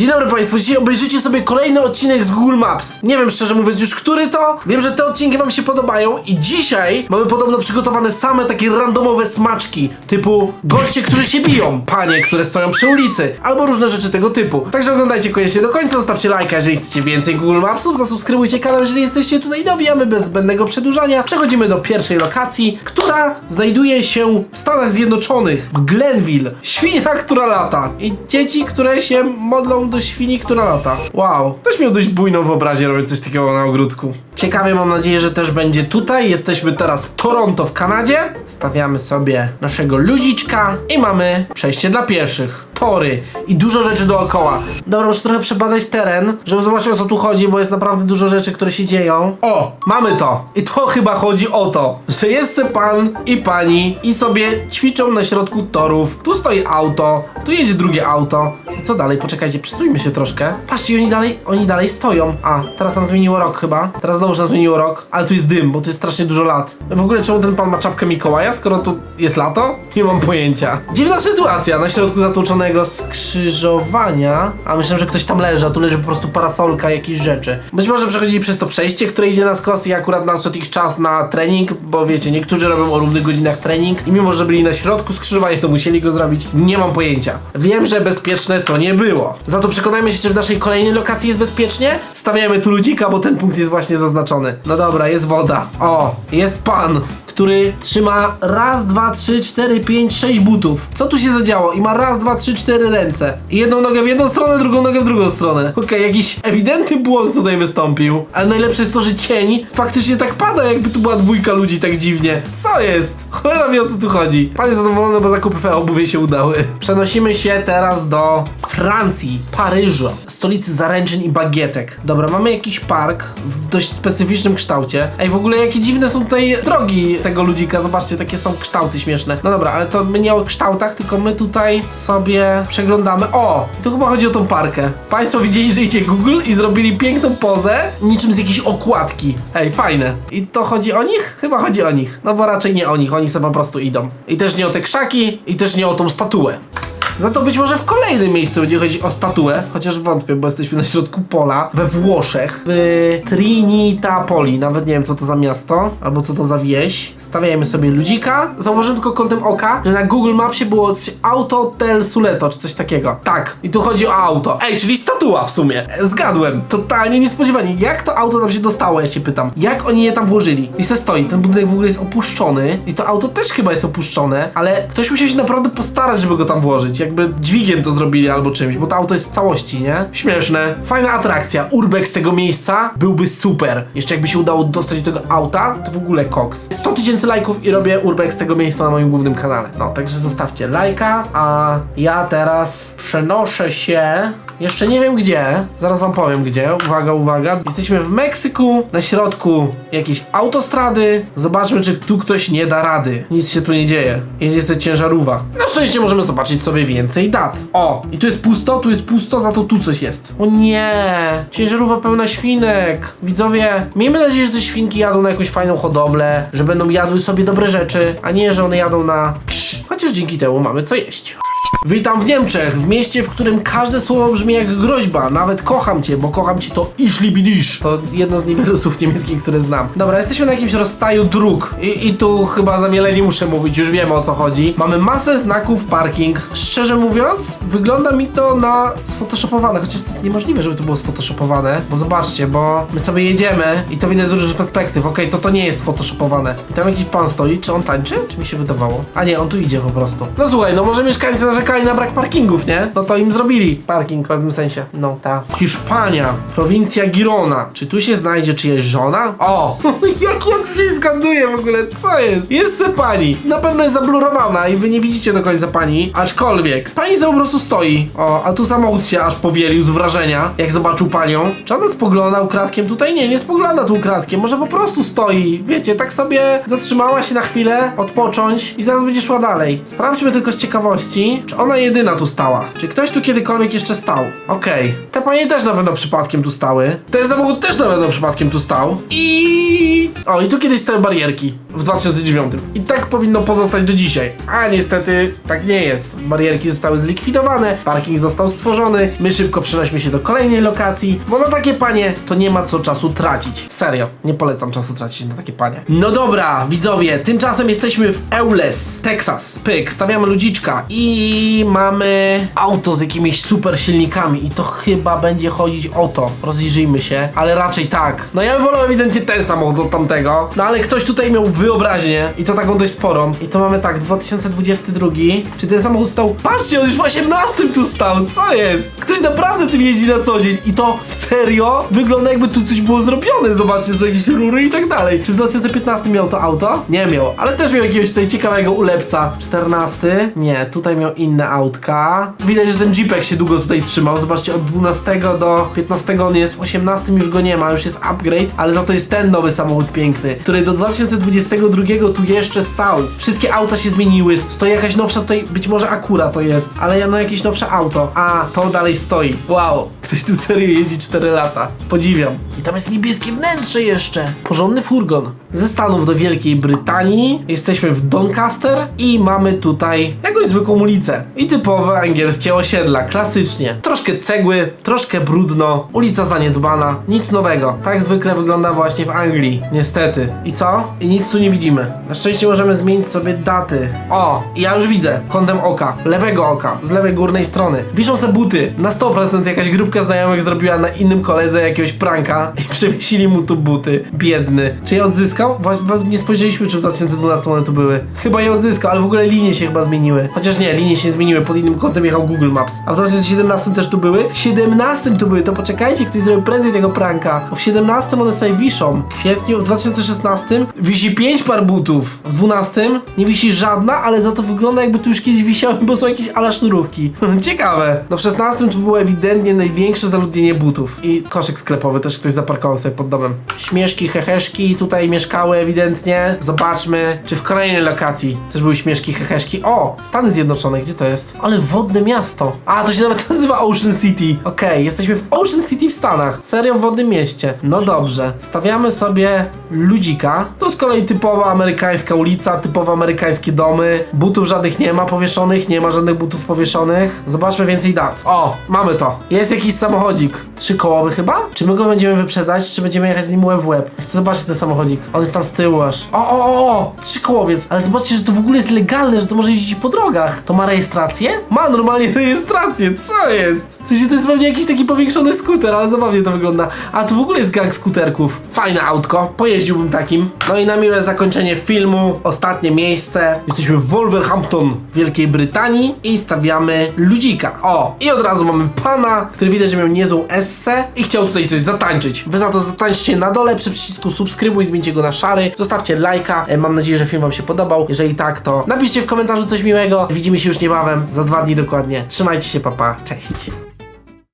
Dzień dobry Państwu, dzisiaj obejrzycie sobie kolejny odcinek z Google Maps. Nie wiem szczerze mówiąc już który to, wiem, że te odcinki Wam się podobają i dzisiaj mamy podobno przygotowane same takie randomowe smaczki, typu goście, którzy się biją, panie, które stoją przy ulicy, albo różne rzeczy tego typu. Także oglądajcie koniecznie do końca, zostawcie lajka, jeżeli chcecie więcej Google Mapsów, zasubskrybujcie kanał, jeżeli jesteście tutaj nowi, a my bez zbędnego przedłużania przechodzimy do pierwszej lokacji, która znajduje się w Stanach Zjednoczonych, w Glenville. Świnia, która lata. I dzieci, które się modlą do świni, która lata. Wow. Ktoś miał dość bujną wyobraźnię robić coś takiego na ogródku. Ciekawie, mam nadzieję, że też będzie tutaj. Jesteśmy teraz w Toronto w Kanadzie. Stawiamy sobie naszego luziczka i mamy przejście dla pieszych. Tory i dużo rzeczy dookoła. Dobra, muszę trochę przebadać teren, żeby zobaczyć o co tu chodzi, bo jest naprawdę dużo rzeczy, które się dzieją. O, mamy to. I to chyba chodzi o to, że jest pan i pani i sobie ćwiczą na środku torów. Tu stoi auto, tu jedzie drugie auto. I co dalej? Poczekajcie, przesuńmy się troszkę. Patrzcie, oni dalej, oni dalej stoją. A, teraz nam zmieniło rok chyba. Teraz znowu nam zmieniło rok, ale tu jest dym, bo tu jest strasznie dużo lat. W ogóle czemu ten pan ma czapkę Mikołaja, skoro tu jest lato? Nie mam pojęcia. Dziwna sytuacja na środku zatłoczonego skrzyżowania. A myślałem, że ktoś tam leży, a tu leży po prostu parasolka, jakieś rzeczy. Być może przechodzili przez to przejście, które idzie na skos i akurat nadszedł ich czas na trening, bo wiecie, niektórzy robią o równych godzinach trening i mimo, że byli na środku skrzyżowania, to musieli go zrobić. Nie mam pojęcia. Wiem, że bezpieczne to nie było. Za to przekonajmy się, czy w naszej kolejnej lokacji jest bezpiecznie. Stawiamy tu ludzika, bo ten punkt jest właśnie zaznaczony. No dobra, jest woda. O, jest pan który trzyma raz, dwa, trzy, cztery, pięć, sześć butów. Co tu się zadziało? I ma raz, dwa, trzy, cztery ręce. I jedną nogę w jedną stronę, drugą nogę w drugą stronę. Okej, jakiś ewidentny błąd tutaj wystąpił. Ale najlepsze jest to, że cień faktycznie tak pada, jakby tu była dwójka ludzi tak dziwnie. Co jest? Cholera wie o co tu chodzi. Pan jest zadowolony, bo zakupy w obuwie się udały. Przenosimy się teraz do Francji, Paryża, stolicy zaręczyn i bagietek. Dobra, mamy jakiś park w dość specyficznym kształcie. Ej, w ogóle jakie dziwne są tutaj drogi tego ludzika. Zobaczcie, takie są kształty śmieszne. No dobra, ale to my nie o kształtach, tylko my tutaj sobie przeglądamy. O! Tu chyba chodzi o tą parkę. Państwo widzieli, że idzie Google i zrobili piękną pozę, niczym z jakiejś okładki. Ej, fajne. I to chodzi o nich? Chyba chodzi o nich. No bo raczej nie o nich, oni sobie po prostu idą. I też nie o te krzaki, i też nie o tą statuę. Za to być może w kolejnym miejscu będzie chodzić o statuę, chociaż wątpię, bo jesteśmy na środku pola, we Włoszech, w Trinitapoli, nawet nie wiem co to za miasto, albo co to za wieś. Stawiajmy sobie ludzika. Zauważyłem tylko kątem oka, że na Google Mapsie było coś Auto del Suleto, czy coś takiego. Tak, i tu chodzi o auto. Ej, czyli statua w sumie. Zgadłem. Totalnie niespodziewanie. Jak to auto tam się dostało, ja się pytam. Jak oni je tam włożyli? I se stoi. Ten budynek w ogóle jest opuszczony i to auto też chyba jest opuszczone, ale ktoś musiał się naprawdę postarać, żeby go tam włożyć. Jakby dźwigiem to zrobili albo czymś, bo to auto jest w całości, nie? Śmieszne. Fajna atrakcja. Urbex tego miejsca byłby super. Jeszcze jakby się udało dostać do tego auta, to w ogóle koks. 100 tysięcy lajków i robię urbex tego miejsca na moim głównym kanale. No, także zostawcie lajka, a ja teraz przenoszę się jeszcze nie wiem gdzie, zaraz wam powiem gdzie. Uwaga, uwaga. Jesteśmy w Meksyku, na środku jakiejś autostrady. Zobaczmy, czy tu ktoś nie da rady. Nic się tu nie dzieje. Jest jeszcze ciężarówka. Na szczęście możemy zobaczyć sobie więcej dat. O, i tu jest pusto, tu jest pusto, za to tu coś jest. O nie, ciężarówka pełna świnek. Widzowie, miejmy nadzieję, że te świnki jadą na jakąś fajną hodowlę, że będą jadły sobie dobre rzeczy, a nie, że one jadą na... Chociaż dzięki temu mamy co jeść. Witam w Niemczech, w mieście, w którym każde słowo brzmi jak groźba. Nawet kocham cię, bo kocham cię to isz libidisz. To jedno z niewielu słów niemieckich, które znam. Dobra, jesteśmy na jakimś rozstaju dróg. I, I tu chyba za wiele nie muszę mówić, już wiemy o co chodzi. Mamy masę znaków parking. Szczerze mówiąc, wygląda mi to na sfotoshopowane, chociaż to jest niemożliwe, żeby to było sfotoshopowane. Bo zobaczcie, bo my sobie jedziemy i to widać z dużych perspektyw. Okej, to to nie jest sfotoshopowane. I tam jakiś pan stoi, czy on tańczy? Czy mi się wydawało? A nie, on tu idzie po prostu. No słuchaj, no może mieszkańcy narzekali na brak parkingów, nie? No to im zrobili parking w pewnym sensie. No, ta. Hiszpania, prowincja Girona. Czy tu się znajdzie czyjaś żona? O! Jak on się zgaduje w ogóle, co jest? Jest se pani. Na pewno jest zablurowana i wy nie widzicie do końca pani. Aczkolwiek, pani sobie po prostu stoi. O, a tu samochód się aż powielił z wrażenia, jak zobaczył panią. Czy ona spogląda ukradkiem? Tutaj nie, nie spogląda tu ukradkiem. Może po prostu stoi. Wiecie, tak sobie zatrzymała się na chwilę, odpocząć i zaraz będzie szła dalej. Sprawdźmy tylko z ciekawości, Czy ona jedyna tu stała? Czy ktoś tu kiedykolwiek jeszcze stał? Okej. Te panie też na pewno przypadkiem tu stały. Ten samochód też na pewno przypadkiem tu stał. I... O, i tu kiedyś stały barierki. W 2009. I tak powinno pozostać do dzisiaj. A niestety tak nie jest. Barierki zostały zlikwidowane, parking został stworzony. My szybko przenośmy się do kolejnej lokacji, bo na takie panie to nie ma co czasu tracić. Serio, nie polecam czasu tracić na takie panie. No dobra, widzowie, tymczasem jesteśmy w Eules, Texas. Pyk, stawiamy ludziczka i mamy auto z jakimiś super silnikami i to chyba będzie chodzić o to. Rozejrzyjmy się, ale raczej tak. No ja bym wolał ewidentnie ten samochód od tamtego, no ale ktoś tutaj miał wyobraźnię i to taką dość sporą. I to mamy tak, 2022. Czy ten samochód stał? Patrzcie, on już w 18 tu stał, co jest? Ktoś naprawdę tym jeździ na co dzień i to serio wygląda jakby tu coś było zrobione. Zobaczcie, są jakieś rury i tak dalej. Czy w 2015 miał to auto? Nie miał, ale też miał jakiegoś tutaj ciekawego ulepca. 14? Nie, tutaj miał inne autka. Widać, że ten Jeepek się długo tutaj trzymał. Zobaczcie, od 12 do 15 on jest, w 18 już go nie ma, już jest upgrade, ale za to jest ten nowy samochód piękny, który do 2022 tu jeszcze stał. Wszystkie auta się zmieniły, stoi jakaś nowsza tutaj, być może Acura to jest, ale ja no jakieś nowsze auto. A, to dalej stoi. Wow, ktoś tu serio jeździ 4 lata. Podziwiam. I tam jest niebieskie wnętrze jeszcze. Porządny furgon. Ze Stanów do Wielkiej Brytanii. Jesteśmy w Doncaster i mamy tutaj jakąś zwykłą ulicę. I typowe angielskie osiedla, klasycznie. Troszkę cegły, troszkę brudno, ulica zaniedbana, nic nowego. Tak zwykle wygląda właśnie w Anglii. Niestety. I co? I nic tu nie widzimy. Na szczęście możemy zmienić sobie daty. O, ja już widzę. Kątem oka. Lewego oka. Z lewej górnej strony. Wiszą se buty. Na 100% jakaś grupka znajomych zrobiła na innym koledze jakiegoś pranka i przywiesili mu tu buty. Biedny. Czy je odzyskał? Właśnie nie spojrzeliśmy, czy w 2012 one tu były. Chyba je odzyskał, ale w ogóle linie się chyba zmieniły. Chociaż nie, linie się zmieniły. Pod innym kątem jechał Google Maps. A w 2017 też tu były? W 17 tu były. To poczekajcie, ktoś zrobił prędzej tego pranka. Bo w 17 one sobie wiszą. W kwietniu, w 2016 wisi 5 par butów. W 12 nie wisi żadna, ale za to wygląda jakby tu już kiedyś wisiały, bo są jakieś ala sznurówki. Ciekawe. No w 16 tu było ewidentnie największe zaludnienie butów. I koszyk sklepowy też ktoś zaparkował sobie pod domem. Śmieszki, heheszki tutaj mieszkały ewidentnie. Zobaczmy, czy w kolejnej lokacji też były śmieszki, heheszki. O! Stany Zjednoczone, gdzie to jest? Ale wodne miasto. A, to się nawet nazywa Ocean City. Okej, jesteśmy w Ocean City w Stanach. Serio w wodnym mieście. No dobrze. Stawiamy sobie ludzika. To z kolei typowa amerykańska ulica, typowo amerykańskie domy. Butów żadnych nie ma powieszonych, nie ma żadnych butów powieszonych. Zobaczmy więcej dat. O, mamy to. Jest jakiś samochodzik. Trzykołowy chyba? Czy my go będziemy wyprzedzać, czy będziemy jechać z nim łeb w łeb? Chcę zobaczyć ten samochodzik. On jest tam z tyłu aż. O, o, o, o! Trzykołowiec. Ale zobaczcie, że to w ogóle jest legalne, że to może jeździć po drogach. To ma rejestrację? Ma normalnie rejestrację. Co jest? W sensie to jest pewnie jakiś taki powiększony skuter, ale zabawnie to wygląda. A tu w ogóle jest gang skuterków. Fajne autko. Pojeździłbym takim. No i na miłe zakończenie filmu. Ostatnie miejsce. Jesteśmy w Wolverhampton Wielkiej Brytanii i stawiamy ludzika. O! I od razu mamy pana, który widać, że miał niezłą essę i chciał tutaj coś zatańczyć. Wy za to zatańczcie na dole przy przycisku subskrybuj, zmieńcie go na szary. Zostawcie lajka. E, Mam nadzieję, że film wam się podobał. Jeżeli tak, to napiszcie w komentarzu coś miłego. Widzimy się już niebawem, za dwa dni dokładnie. Trzymajcie się, papa. Cześć.